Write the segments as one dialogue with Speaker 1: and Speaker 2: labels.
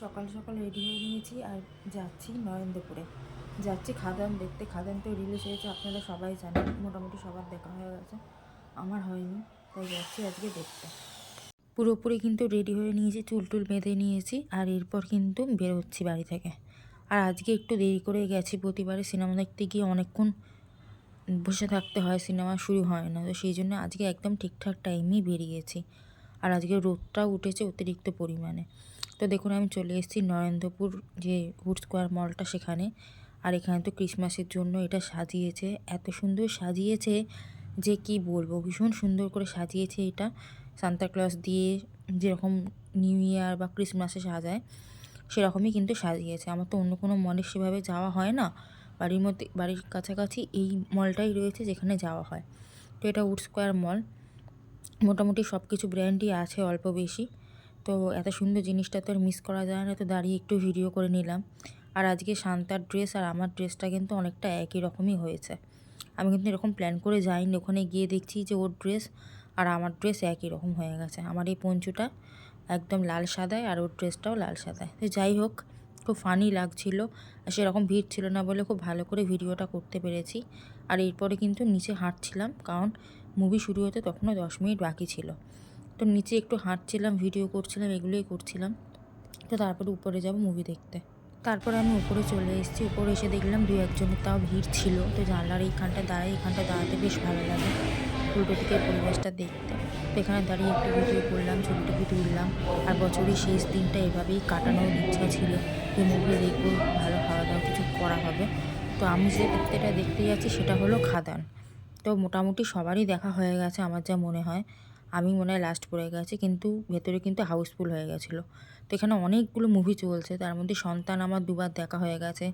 Speaker 1: সকাল সকাল রেডি হয়ে নিয়েছি আর যাচ্ছি নরেন্দ্রপুরে। যাচ্ছি খাদান দেখতে। খাদান তো রিলিজ হয়েছে, আপনারা সবাই জানেন। মোটামুটি সবার দেখা হয়ে গেছে। আমার হয়নি, তাই যাচ্ছি আজকে দেখতে। পুরোপুরি কিন্তু রেডি হয়ে নিয়েছি, চুল টুল বেঁধে নিয়েছি আর এরপর কিন্তু বেরোচ্ছি বাড়ি থেকে। আর আজকে একটু দেরি করে গেছি, প্রতিবারে সিনেমা দেখতে গিয়ে অনেকক্ষণ বসে থাকতে হয়, সিনেমা শুরু হয় না। তো সেই জন্য আজকে একদম ঠিকঠাক টাইমেই বেরিয়েছি। আর আজকে রোদটাও উঠেছে অতিরিক্ত পরিমাণে। তো দেখুন, আমি চলে এসেছি নরেন্দ্রপুর যে হুড স্কোয়ার মলটা সেখানে। আর এখানে তো ক্রিসমাসের জন্য এটা সাজিয়েছে। এত সুন্দর সাজিয়েছে যে কি বলব, ভীষণ সুন্দর করে সাজিয়েছে এটা। সান্তাক্লজ দিয়ে যেরকম নিউ ইয়ার বা ক্রিসমাসে সাজায়, সেরকমই কিন্তু সাজিয়েছে। আমার তো অন্য কোনো মলে সেভাবে যাওয়া হয় না। বাড়ির মধ্যে, বাড়ির কাছাকাছি এই মলটাই রয়েছে যেখানে যাওয়া হয়। তো এটা উড স্কোয়ার মল মোটামুটি সব কিছু ব্র্যান্ডই আছে অল্প বেশি। তো এত সুন্দর জিনিসটা তো আর মিস করা যায় না, তো দাঁড়িয়ে একটু ভিডিও করে নিলাম। আর আজকে শান্তার ড্রেস আর আমার ড্রেসটা কিন্তু অনেকটা একই রকমই হয়েছে। আমি কিন্তু এরকম প্ল্যান করে যাইনি, ওখানে গিয়ে দেখছি যে ওর ড্রেস আর আমার ড্রেস একই রকম হয়ে গেছে। আমার এই পঞ্চুটা একদম লাল সাদায় আর ওর ড্রেসটাও লাল সাদায়। তো যাই হোক, খুব ফানি লাগছিল। আর সেরকম ভিড় ছিল না বলে খুব ভালো করে ভিডিওটা করতে পেরেছি। আর এরপরে কিন্তু নিচে হাঁটছিলাম, কারণ মুভি শুরু হতে তখনও দশ মিনিট বাকি ছিল। তো নিচে একটু হাঁটছিলাম ভিডিও করছিলাম, এগুলোই করছিলাম। তো তারপরে উপরে যাব মুভি দেখতে। তারপরে আমি উপরে চলে এসেছি। উপরে এসে দেখলাম দু একজনের তাও ভিড় ছিল। তো জানলার এইখানটা দাঁড়াই এখানটা দাঁড়াতে বেশ ভালো লাগে। দিকের পরিবেশটা দেখতে। তো এখানে দাঁড়িয়ে একটু ভিডিও করলাম, ছবি টবি তুললাম। আর বছরের শেষ দিনটা এভাবেই কাটানোর ইচ্ছা ছিল। যে মুভি দেখব, ভালো খাওয়া দাওয়া কিছু করা হবে। তো আমি যে দেখতেটা দেখতে যাচ্ছি সেটা হলো খাদান। তো মোটামুটি সবারই দেখা হয়ে গেছে, আমার যা মনে হয়। আমি মনে হয় লাস্ট পড়ে গেছি, কিন্তু ভেতরে কিন্তু হাউসফুল হয়ে গেছিল। তো এখানে অনেকগুলো মুভি চলছে, তার মধ্যে সন্তান আমার দুবার দেখা হয়ে গেছে,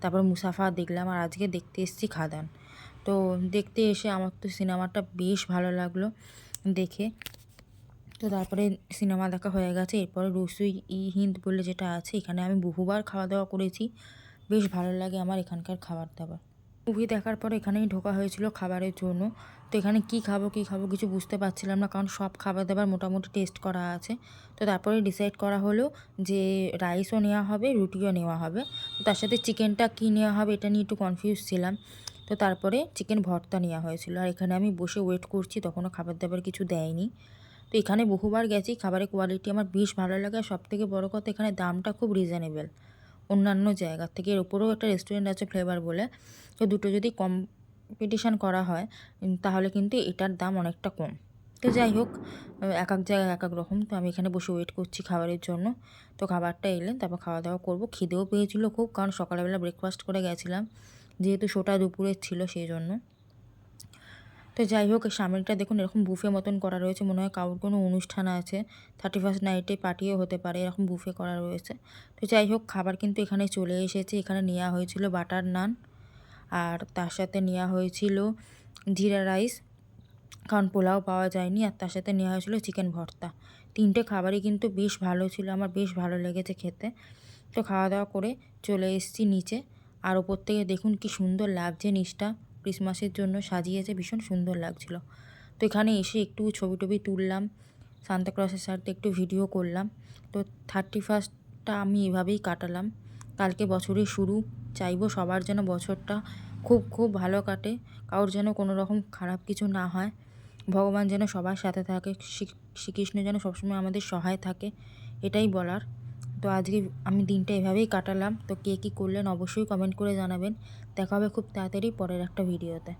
Speaker 1: তারপর মুসাফা দেখলাম, আর আজকে দেখতে এসেছি খাদান। তো দেখতে এসে আমার তো সিনেমাটা বেশ ভালো লাগল দেখে। তো তারপরে সিনেমা দেখা হয়ে গেছে, এরপরে রসুই ই হিন্দ বলে যেটা আছে, এখানে আমি বহুবার খাওয়া দাওয়া করেছি, বেশ ভালো লাগে আমার এখানকার খাবার দাবার মুভি দেখার পর এখানেই ঢোকা হয়েছিল খাবারের জন্য। তো এখানে কি খাব কি খাব কিছু বুঝতে পারছিলাম না, কারণ সব খাবার দাবার মোটামুটি টেস্ট করা আছে। তো তারপরে ডিসাইড করা হলো যে রাইসও নেওয়া হবে, রুটিও নেওয়া হবে। তো তার সাথে চিকেনটা কী নেওয়া হবে এটা নিয়ে একটু কনফিউজ ছিলাম। তো তারপরে চিকেন ভর্তা নেওয়া হয়েছিল। আর এখানে আমি বসে ওয়েট করছি, তখনও খাবার দাবার কিছু দেয়নি। তো এখানে বহুবার গেছি, খাবারের কোয়ালিটি আমার বেশ ভালো লাগে। আর সব থেকে বড়ো কথা, এখানে দামটা খুব রিজনেবল অন্যান্য জায়গার থেকে। এর উপরেও একটা রেস্টুরেন্ট আছে ফ্লেভার বলে। তো দুটো যদি কম্পিটিশান করা হয় তাহলে কিন্তু এটার দাম অনেকটা কম। তো যাই হোক এক এক জায়গায় এক এক রকম। তো আমি এখানে বসে ওয়েট করছি খাবারের জন্য। তো খাবারটা এলেন, তারপর খাওয়া দাওয়া করব। খিদেও পেয়েছিল খুব, কারণ সকালবেলা ব্রেকফাস্ট করে গেছিলাম। যেহেতু শোটা দুপুরের ছিল সেই জন্য। তো যাই হোক সামনেটা দেখুন এরকম বুফে মতন করা রয়েছে, মনে হয় কারোর কোনো অনুষ্ঠান আছে। থার্টি ফার্স্ট নাইটে পার্টিও হতে পারে, এরকম বুফে করা রয়েছে। তো যাই হোক, খাবার কিন্তু এখানে চলে এসেছে, এখানে নেওয়া হয়েছিল বাটার নান আর তার সাথে নেওয়া হয়েছিল জিরা রাইস কারণ পোলাও পাওয়া যায়নি, আর তার সাথে নেওয়া হয়েছিল চিকেন ভর্তা। তিনটে খাবারই কিন্তু বেশ ভালো ছিল, আমার বেশ ভালো লেগেছে খেতে। তো খাওয়া দাওয়া করে চলে এসেছি নিচে, আর ওপর থেকে দেখুন কি সুন্দর লাগছে নিচটা। ক্রিসমাসের জন্য সাজিয়েছে, ভীষণ সুন্দর লাগছিল। তো এখানে এসে একটু ছবি টবি তুললাম সান্তাক্লসের সাথে একটু ভিডিও করলাম। তো থার্টি ফার্স্টটা আমি এভাবেই কাটালাম। কালকে বছরের শুরু, চাইব সবার যেন বছরটা খুব খুব ভালো কাটে, কারোর যেন কোনো রকম খারাপ কিছু না হয়। ভগবান যেন সবার সাথে থাকে শ্রীকৃষ্ণ যেন সবসময় আমাদের সহায় থাকে, এটাই বলার। তো আজকে আমি দিনটা এভাবেই কাটালাম। তো কে কী করলেন অবশ্যই কমেন্ট করে জানাবেন। দেখা হবে খুব তাড়াতাড়ি পরের একটা ভিডিওতে